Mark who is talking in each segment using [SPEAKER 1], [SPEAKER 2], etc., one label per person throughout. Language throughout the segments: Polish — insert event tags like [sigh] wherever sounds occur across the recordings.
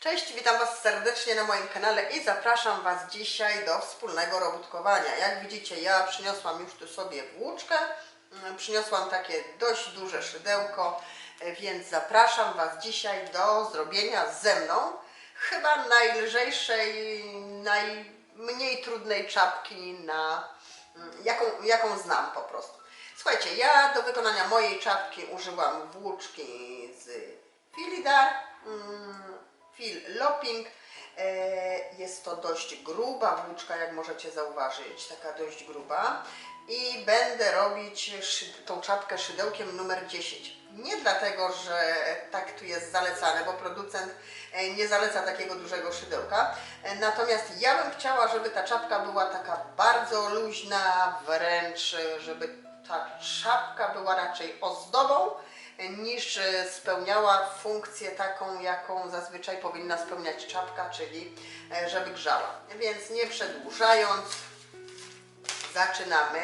[SPEAKER 1] Cześć, witam Was serdecznie na moim kanale i zapraszam Was dzisiaj do wspólnego robótkowania. Jak widzicie, ja przyniosłam już tu sobie włóczkę, mm, przyniosłam takie dość duże szydełko, e, więc zapraszam Was dzisiaj do zrobienia ze mną chyba najlżejszej, najmniej trudnej czapki, na, mm, jaką, jaką znam po prostu. Słuchajcie, ja do wykonania mojej czapki użyłam włóczki z Filidar, mm, Fil Lopping. E, Jest to dość gruba włóczka, jak możecie zauważyć, taka dość gruba. I będę robić tą czapkę szydełkiem numer 10. Nie dlatego, że tak tu jest zalecane, bo producent e, nie zaleca takiego dużego szydełka. E, Natomiast ja bym chciała, żeby ta czapka była taka bardzo luźna, wręcz żeby ta czapka była raczej ozdobą niż e, spełniała funkcję taką, jaką zazwyczaj powinna spełniać czapka, czyli e, żeby grzała. Więc nie przedłużając, zaczynamy.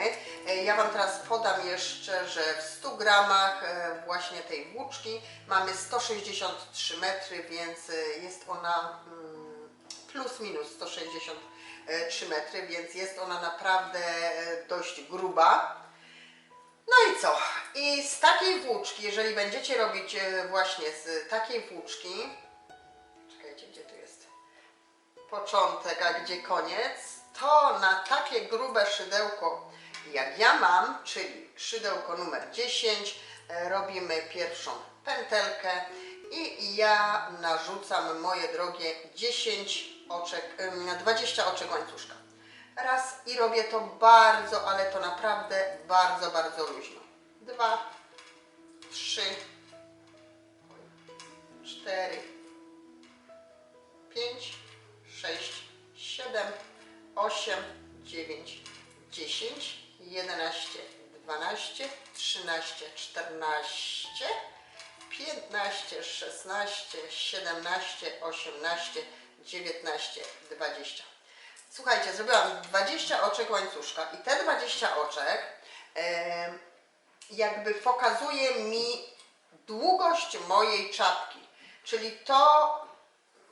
[SPEAKER 1] E, Ja Wam teraz podam jeszcze, że w 100 gramach właśnie tej włóczki mamy 163 metry, więc jest ona mm, plus minus 163 metry, więc jest ona naprawdę dość gruba. No i co? I z takiej włóczki, jeżeli będziecie robić e, właśnie z takiej włóczki, czekajcie, gdzie tu jest początek, a gdzie koniec, to na takie grube szydełko, jak ja mam, czyli szydełko numer 10, e, robimy pierwszą pętelkę i ja narzucam, moje drogie, 10 oczek, ym, 20 oczek łańcuszka. Raz i robię to bardzo, ale to naprawdę bardzo, bardzo luźno. Dwa, trzy, cztery, pięć, sześć, siedem, osiem, dziewięć, dziesięć, jedenaście, dwanaście, trzynaście, czternaście, piętnaście, szesnaście, siedemnaście, osiemnaście, dziewiętnaście, dwadzieścia. Słuchajcie, zrobiłam 20 oczek łańcuszka i te 20 oczek jakby pokazuje mi długość mojej czapki. Czyli to,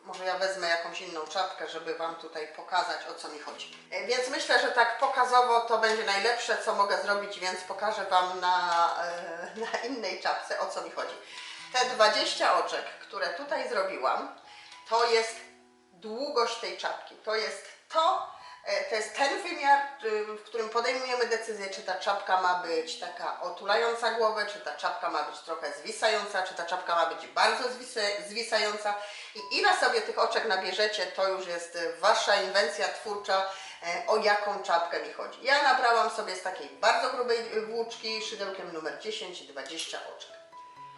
[SPEAKER 1] może ja wezmę jakąś inną czapkę, żeby Wam tutaj pokazać o co mi chodzi. E, Więc myślę, że tak pokazowo to będzie najlepsze, co mogę zrobić, więc pokażę Wam na, e, [laughs] na innej czapce o co mi chodzi. Te 20 oczek, które tutaj zrobiłam, to jest długość tej czapki. To jest to, e, to jest ten wymiar, y, w którym podejmujemy decyzję, czy ta czapka ma być taka otulająca głowę, czy ta czapka ma być trochę zwisająca, czy ta czapka ma być bardzo zwisa- zwisająca. I ile sobie tych oczek nabierzecie, to już jest e, wasza inwencja twórcza, e, o jaką czapkę mi chodzi. Ja nabrałam sobie z takiej bardzo grubej y, włóczki szydełkiem numer 10 20 oczek.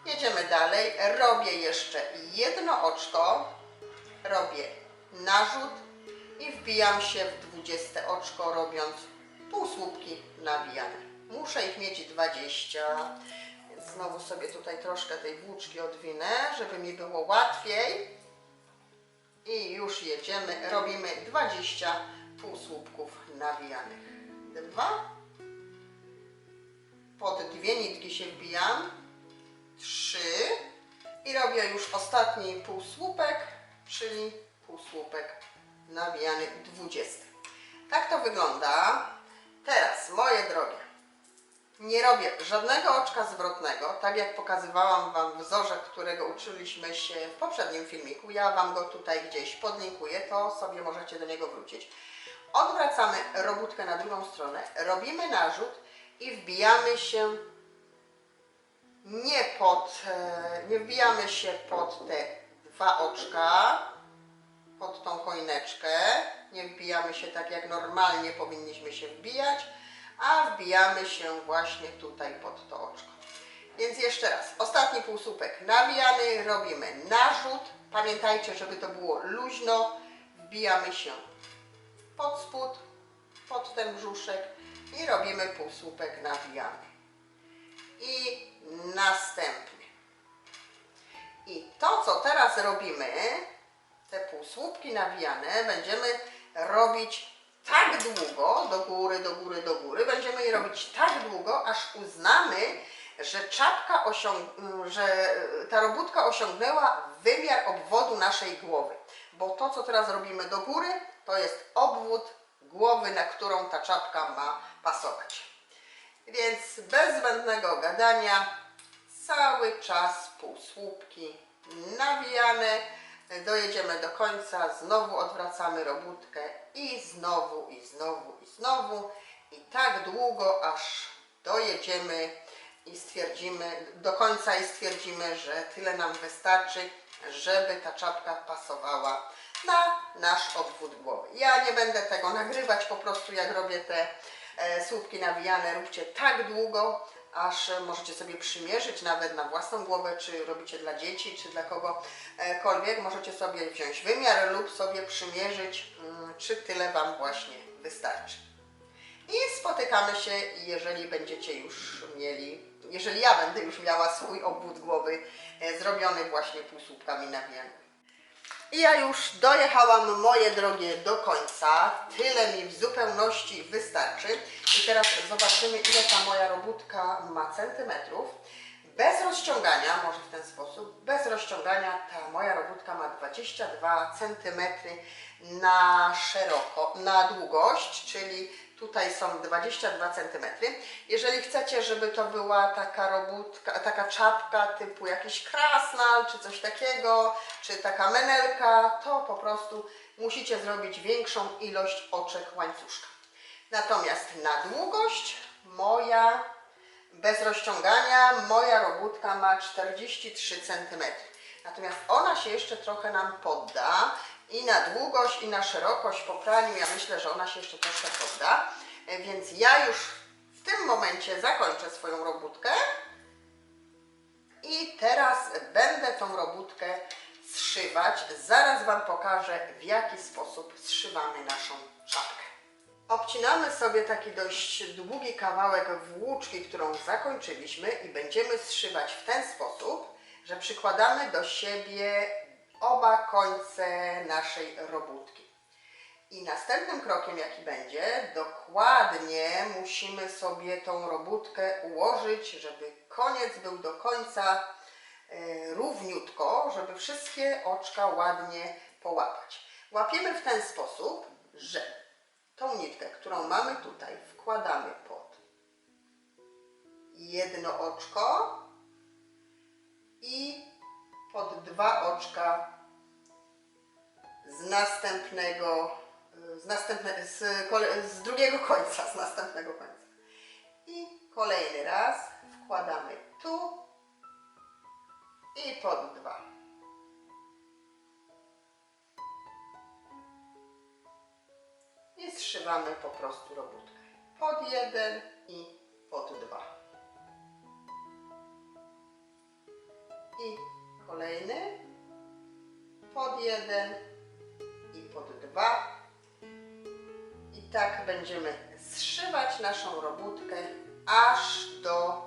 [SPEAKER 1] Jedziemy dalej. Robię jeszcze jedno oczko, robię narzut i wbijam się w 20 oczko, robiąc półsłupki nawijane. Muszę ich mieć 20, więc znowu sobie tutaj troszkę tej włóczki odwinę, żeby mi było łatwiej. I już jedziemy, robimy 20 półsłupków nawijanych. Dwa, pod dwie nitki się wbijam, trzy i robię już ostatni półsłupek, czyli półsłupek nawijany 20. Tak to wygląda. Teraz, moje drogie, nie robię żadnego oczka zwrotnego, tak jak pokazywałam Wam wzorze, którego uczyliśmy się w poprzednim filmiku. Ja Wam go tutaj gdzieś podlinkuję, to sobie możecie do niego wrócić. Odwracamy robótkę na drugą stronę, robimy narzut i wbijamy się nie pod, e, nie wbijamy się pod te dwa oczka, pod tą choineczkę, nie wbijamy się tak jak normalnie powinniśmy się wbijać, a wbijamy się właśnie tutaj pod to oczko. Więc jeszcze raz, ostatni półsłupek nawijany, robimy narzut, pamiętajcie, żeby to było luźno, wbijamy się pod spód, pod ten brzuszek i robimy półsłupek nawijany. I następny. I to, co teraz robimy, te półsłupki nawijane, będziemy robić tak długo, do góry, do góry, do góry, będziemy je robić tak długo, aż uznamy, że czapka że ta robótka osiągnęła wymiar obwodu naszej głowy. Bo to, co teraz robimy do góry, to jest obwód głowy, na którą ta czapka ma pasować. Więc bez zbędnego gadania, cały czas półsłupki nawijane, dojedziemy do końca, znowu odwracamy robótkę i znowu, i znowu, i znowu. I tak długo, aż dojedziemy i stwierdzimy, do końca i stwierdzimy, że tyle nam wystarczy, żeby ta czapka pasowała na nasz obwód głowy. Ja nie będę tego nagrywać, po prostu jak robię te e, słupki nawijane, róbcie tak długo, aż możecie sobie przymierzyć nawet na własną głowę, czy robicie dla dzieci, czy dla kogokolwiek. Możecie sobie wziąć wymiar lub sobie przymierzyć, mm, czy tyle Wam właśnie wystarczy. I spotykamy się, jeżeli będziecie już mieli, jeżeli ja będę już miała swój obwód głowy e, zrobiony właśnie półsłupkami nawijanymi. I ja już dojechałam, moje drogie, do końca. Tyle mi w zupełności wystarczy. I teraz zobaczymy, ile ta moja robótka ma centymetrów. Bez rozciągania, może w ten sposób, bez rozciągania ta moja robótka ma 22 centymetry na szeroko, na długość, czyli tutaj są 22 cm. Jeżeli chcecie, żeby to była taka robótka, taka czapka typu jakiś krasnal, czy coś takiego, czy taka menelka, to po prostu musicie zrobić większą ilość oczek łańcuszka. Natomiast na długość moja bez rozciągania moja robótka ma 43 cm. Natomiast ona się jeszcze trochę nam podda i na długość i na szerokość po praniu ja myślę, że ona się jeszcze troszkę podda. E, Więc ja już w tym momencie zakończę swoją robótkę i teraz będę tą robótkę zszywać. Zaraz Wam pokażę w jaki sposób zszywamy naszą czapkę. Obcinamy sobie taki dość długi kawałek włóczki, którą zakończyliśmy i będziemy zszywać w ten sposób, że przykładamy do siebie oba końce naszej robótki. I następnym krokiem, jaki będzie, dokładnie musimy sobie tą robótkę ułożyć, żeby koniec był do końca e, równiutko, żeby wszystkie oczka ładnie połapać. Łapiemy w ten sposób, że tą nitkę, którą mamy tutaj, wkładamy pod jedno oczko i pod dwa oczka z następnego, z, następne, z, kole, z drugiego końca, z następnego końca. I kolejny raz wkładamy tu i pod dwa. I zszywamy po prostu robótkę. Pod jeden i pod dwa. I kolejny. Pod jeden i pod dwa. I tak będziemy zszywać naszą robótkę aż do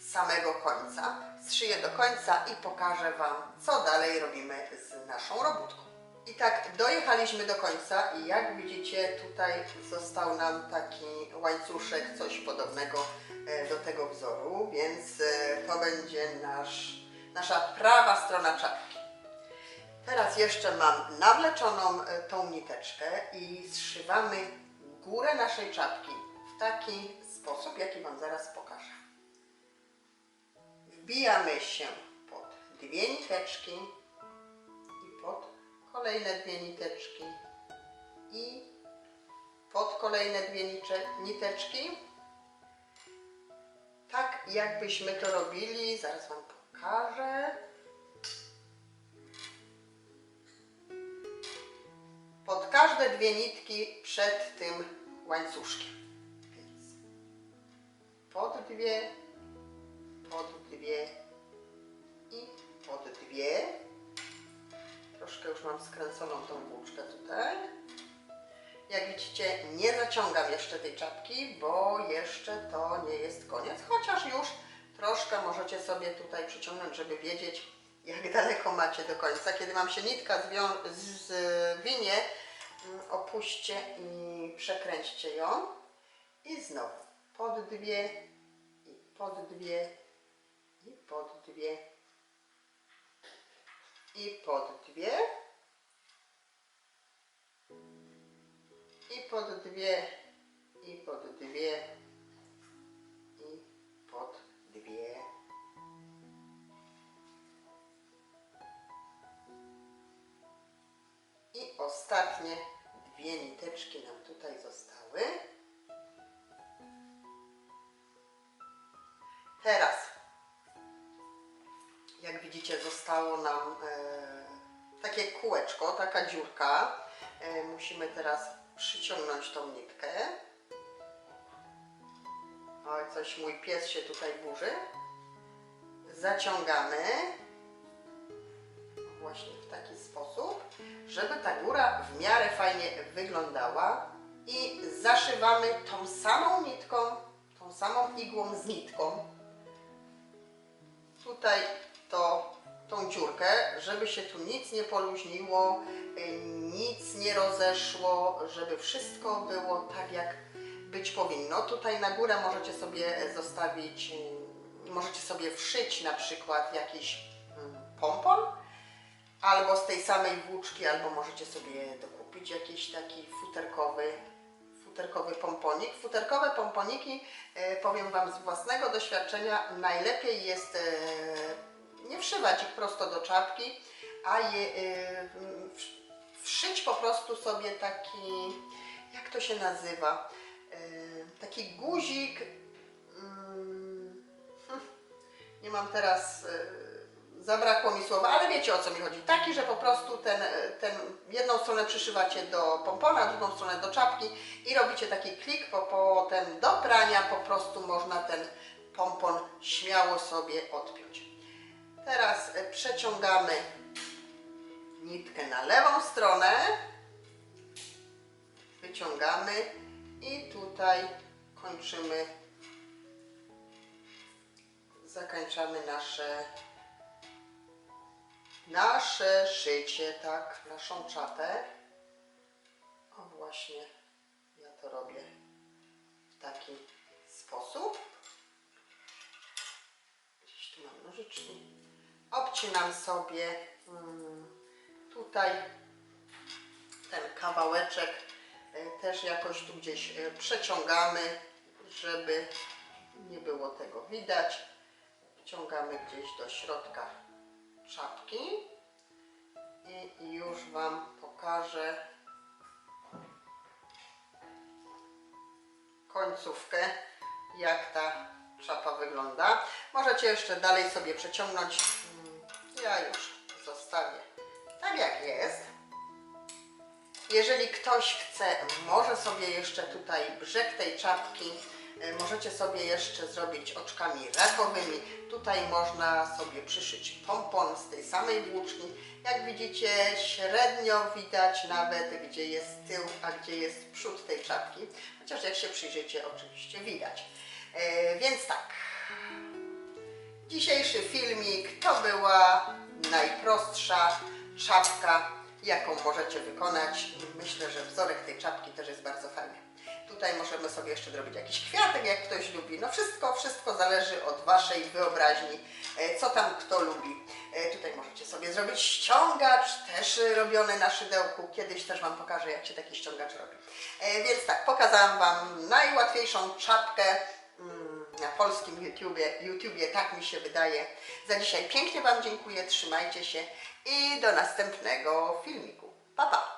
[SPEAKER 1] samego końca. Zszyję do końca i pokażę Wam, co dalej robimy z naszą robótką. I tak dojechaliśmy do końca i jak widzicie tutaj został nam taki łańcuszek, coś podobnego e, do tego wzoru, więc e, to będzie nasz, nasza prawa strona czapki. Teraz jeszcze mam nawleczoną e, tą niteczkę i zszywamy górę naszej czapki w taki sposób, jaki Wam zaraz pokażę. Wbijamy się pod dwie niteczki i pod kolejne dwie niteczki i pod kolejne dwie niteczki. Tak jakbyśmy to robili, zaraz Wam pokażę. Każde dwie nitki przed tym łańcuszkiem. Więc pod dwie, pod dwie i pod dwie. Troszkę już mam skręconą tą włóczkę tutaj. Jak widzicie, nie zaciągam jeszcze tej czapki, bo jeszcze to nie jest koniec, chociaż już troszkę możecie sobie tutaj przyciągnąć, żeby wiedzieć, jak [laughs] daleko macie do końca. Kiedy Wam się nitka zwinie, opuśćcie i przekręćcie ją. I znowu pod dwie, i pod dwie, i pod dwie i pod dwie i pod dwie i pod dwie zostało nam e, takie kółeczko, taka dziurka. E, musimy teraz przyciągnąć tą nitkę. Oj, coś mój pies się tutaj burzy. Zaciągamy właśnie w taki sposób, żeby ta góra w miarę fajnie wyglądała i zaszywamy tą samą nitką, tą samą igłą z nitką tutaj to, tą dziurkę, żeby się tu nic nie poluźniło, y, nic nie rozeszło, żeby wszystko było tak jak być powinno. Tutaj na górę możecie sobie zostawić, y, możecie sobie wszyć na przykład jakiś mm, pompon, albo z tej samej włóczki, albo możecie sobie dokupić jakiś taki futerkowy, futerkowy pomponik. Futerkowe pomponiki, e, powiem Wam z własnego doświadczenia, najlepiej jest nie wszywać ich prosto do czapki, a je w- wszyć po prostu sobie taki, jak to się nazywa, e, taki guzik, mm, [laughs] nie mam teraz, e, zabrakło mi słowa, ale wiecie o co mi chodzi. Taki, że po prostu ten, ten jedną stronę przyszywacie do pompona, drugą stronę do czapki i robicie taki klik, po, potem do prania po prostu można ten pompon śmiało sobie odpiąć. Teraz e, przeciągamy nitkę na lewą stronę, wyciągamy i tutaj kończymy, zakończamy nasze nasze szycie, tak, naszą czapę. Obcinam sobie mm, tutaj ten kawałeczek e, też jakoś tu gdzieś e, przeciągamy, żeby nie było tego widać. Wciągamy gdzieś do środka czapki i już Wam pokażę końcówkę, jak ta czapa wygląda. Możecie jeszcze dalej sobie przeciągnąć. Ja już zostawię tak jak jest. Jeżeli ktoś chce, może sobie jeszcze tutaj brzeg tej czapki, e, możecie sobie jeszcze zrobić oczkami rakowymi. Tutaj można sobie przyszyć pompon z tej samej włóczki. Jak widzicie, średnio widać nawet, gdzie jest tył, a gdzie jest przód tej czapki. Chociaż jak się przyjrzycie, oczywiście widać. E, więc tak, Dzisiejszy filmik to była najprostsza czapka, jaką możecie wykonać. Myślę, że wzorek tej czapki też jest bardzo fajny. Tutaj możemy sobie jeszcze zrobić jakiś kwiatek, jak ktoś lubi. No wszystko, wszystko zależy od Waszej wyobraźni, e, co tam kto lubi. E, Tutaj możecie sobie zrobić ściągacz, też robiony na szydełku. Kiedyś też Wam pokażę, jak się taki ściągacz robi. E, Więc tak, pokazałam Wam najłatwiejszą czapkę na polskim YouTubie, YouTubie, tak mi się wydaje. Za dzisiaj pięknie Wam dziękuję, trzymajcie się i do następnego filmiku. Pa, pa!